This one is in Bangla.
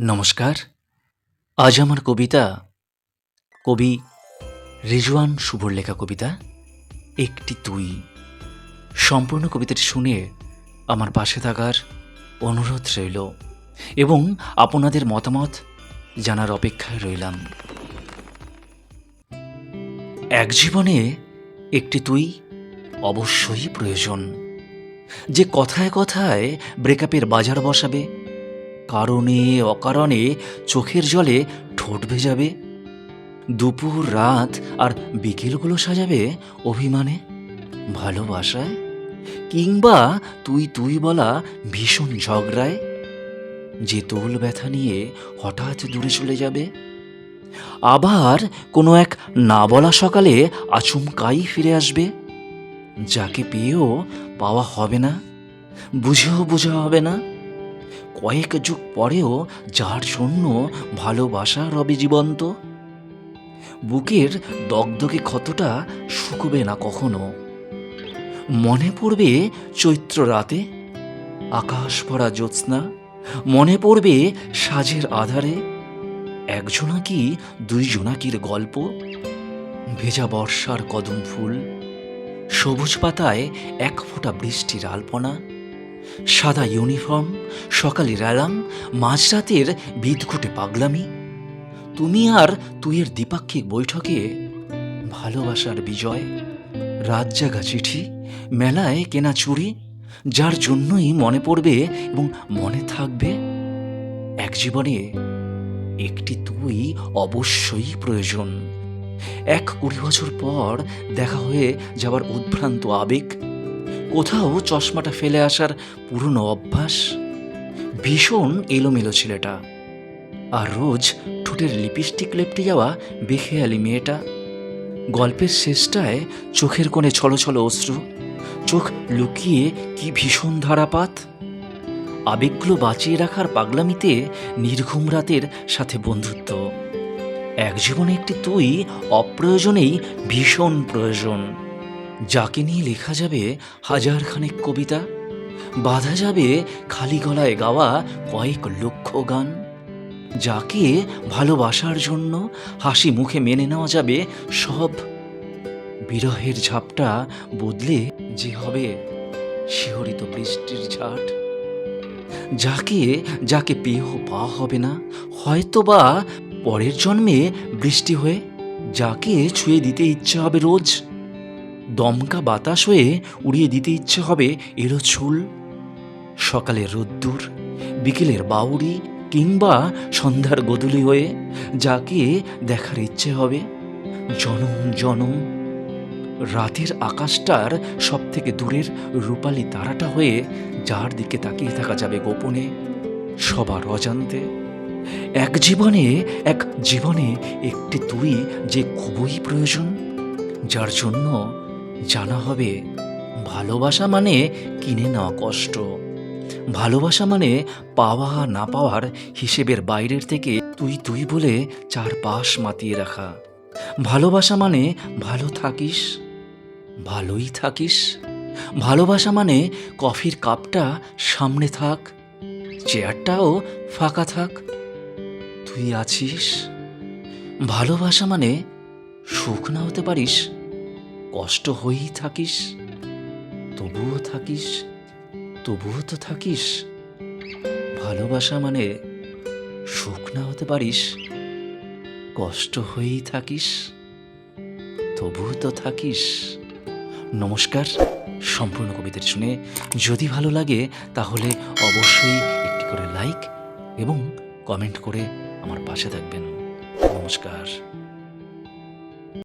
নমস্কার। আজ আমার কবিতা কবি রিজওয়ান শুভর লেখা কবিতা, একটি তুই। সম্পূর্ণ কবিতাটি শুনে আমার পাশে থাকার অনুরোধ রইল এবং আপনাদের মতামত জানার অপেক্ষায় রইলাম। এক জীবনে একটি তুই অবশ্যই প্রয়োজন। যে কথায় কথায় ব্রেকআপের বাজার বসাবে কারণে অকারণে চোখের জলে ঠোঁট ভেজাবে। দুপুর রাত আর বিকেলগুলো সাজাবে অভিমানে, ভালোবাসায়? কিংবা তুই তুই বলা ভীষণ ঝগড়ায়? যে তোল ব্যথা নিয়ে হঠাৎ দূরে চলে যাবে। আবার কোনো এক না বলা সকালে আচমকাই ফিরে আসবে। যাকে পেয়েও পাওয়া হবে না, বুঝেও বোঝা হবে না। কয়েক যুগ পরেও যার জন্য ভালোবাসা রবে জীবন্ত। বুকের দগদগে ক্ষতটা শুকবে না কখনো। মনে পড়বে চৈত্র রাতে আকাশ ভরা জ্যোৎস্না। মনে পড়বে সাজের আধারে একজনা কি জোনাকির গল্প। ভেজা বর্ষার কদম ফুল, সবুজ পাতায় এক ফোঁটা বৃষ্টির আলপনা। সাদা ইউনিফর্ম সকালের অ্যালার্ম, মাঝরাতের বিদঘুটে পাগলামি। তুমি আর তুইয়ের দ্বিপাক্ষিক বৈঠকে ভালোবাসার বিজয় রাত জাগা চিঠি, মেলায় কেনা চুরি যার জন্যই মনে পড়বে এবং মনে থাকবে, এক জীবনে একটি তুই অবশ্যই প্রয়োজন। এক কুড়ি বছর পর দেখা হয়ে যাওয়ার উদ্ভ্রান্ত আবেগ কোথাও চশমাটা ফেলে আসার পুরনো অভ্যাস? ভীষণ এলোমেলো ছেলেটা। আর রোজ ঠোঁটের লিপস্টিক লেপটে যাওয়া বেখেয়ালি মেয়েটা। গল্পের শেষটায় চোখের কোণে ছলো ছলো অশ্রু। চোখ লুকিয়ে কি ভীষণ ধারাপাত। আবেগগুলো বাঁচিয়ে রাখার পাগলামিতে নির্ঘুম রাতের সাথে বন্ধুত্ব। এক জীবনে একটি তুই অপ্রয়োজনেই ভীষণ প্রয়োজন। যাকে নিয়ে লেখা যাবে হাজার খানেক কবিতা, বাঁধা যাবে খালি গলায় গাওয়া কয়েক লক্ষ গান, যাকে ভালোবাসার জন্য হাসি মুখে মেনে নেওয়া যাবে সব। বিরহের ঝাপটা বদলে যে হবে শিহরিত বৃষ্টির ঝাট, যাকে যাকে পেয়েও পাওয়া হবে না হয়তো বা পরের জন্মে বৃষ্টি হয়ে, যাকে ছুঁয়ে দিতে ইচ্ছা হবে রোজ। দমকা বাতাস হয়ে উড়িয়ে দিতে ইচ্ছে হবে এলো চুল। সকালের রোদ্দুর, বিকেলের বাউরি কিংবা সন্ধ্যার গদুলি হয়ে যাকে দেখার ইচ্ছে হবে। জনম জনম। রাতের আকাশটার সব থেকে দূরের রূপালী তারাটা হয়ে যার দিকে তাকিয়ে থাকা যাবে গোপনে, সবার অজান্তে। এক জীবনে এক জীবনে একটি তুই যে খুবই প্রয়োজন, যার জন্য জানা হবে, ভালোবাসা মানে কিনে নেওয়া কষ্ট। ভালোবাসা মানে পাওয়া না পাওয়ার হিসেবের বাইরের থেকে তুই তুই বলে চারপাশ মাতিয়ে রাখা। ভালোবাসা মানে ভালো থাকিস, ভালোই থাকিস। ভালোবাসা মানে কফির কাপটা সামনে থাক, চেয়ারটাও ফাঁকা থাক, তুই আছিস। ভালোবাসা মানে সুখ না হতে পারিস কষ্ট হয়েই থাকিস, তবুও থাকিস, তবুও তো থাকিস। ভালোবাসা মানে সুখ না হতে পারিস, কষ্ট হয়েই থাকিস, তবুও তো থাকিস। নমস্কার, সম্পূর্ণ কবিতাটি শুনে যদি ভালো লাগে, তাহলে অবশ্যই একটি করে লাইক এবং কমেন্ট করে আমার পাশে থাকবেন। নমস্কার।